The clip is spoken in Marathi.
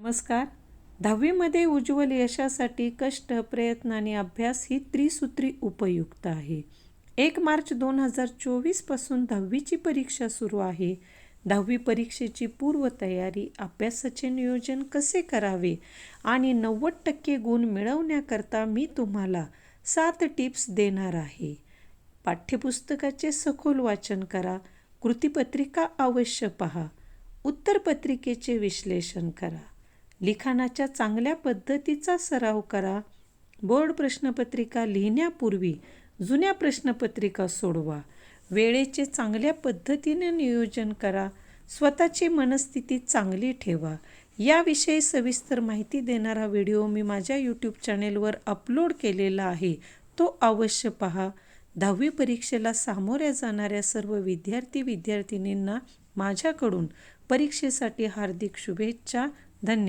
नमस्कार. दहावीमध्ये उज्ज्वल यशासाठी कष्ट प्रयत्न आणि अभ्यास ही त्रिसूत्री उपयुक्त आहे. एक मार्च दोन हजार चोवीसपासून दहावीची परीक्षा सुरू आहे. दहावी परीक्षेची पूर्वतयारी अभ्यासाचे नियोजन कसे करावे आणि नव्वद टक्के गुण मिळवण्याकरता मी तुम्हाला सात टिप्स देणार आहे. पाठ्यपुस्तकाचे सखोल वाचन करा कृतीपत्रिका अवश्य पहा उत्तरपत्रिकेचे विश्लेषण करा. लिखाणाच्या चांगल्या पद्धतीचा सराव करा. बोर्ड प्रश्नपत्रिका लिहिण्यापूर्वी जुन्या प्रश्नपत्रिका सोडवा. वेळेचे चांगल्या पद्धतीने नियोजन करा. स्वतःची मनस्थिती चांगली ठेवा. याविषयी सविस्तर माहिती देणारा व्हिडिओ मी माझ्या यूट्यूब चॅनेलवर अपलोड केलेला आहे. तो अवश्य पहा. दहावी परीक्षेला सामोऱ्या जाणाऱ्या सर्व विद्यार्थी विद्यार्थिनींना माझ्याकडून परीक्षेसाठी हार्दिक शुभेच्छा. धन्यवाद.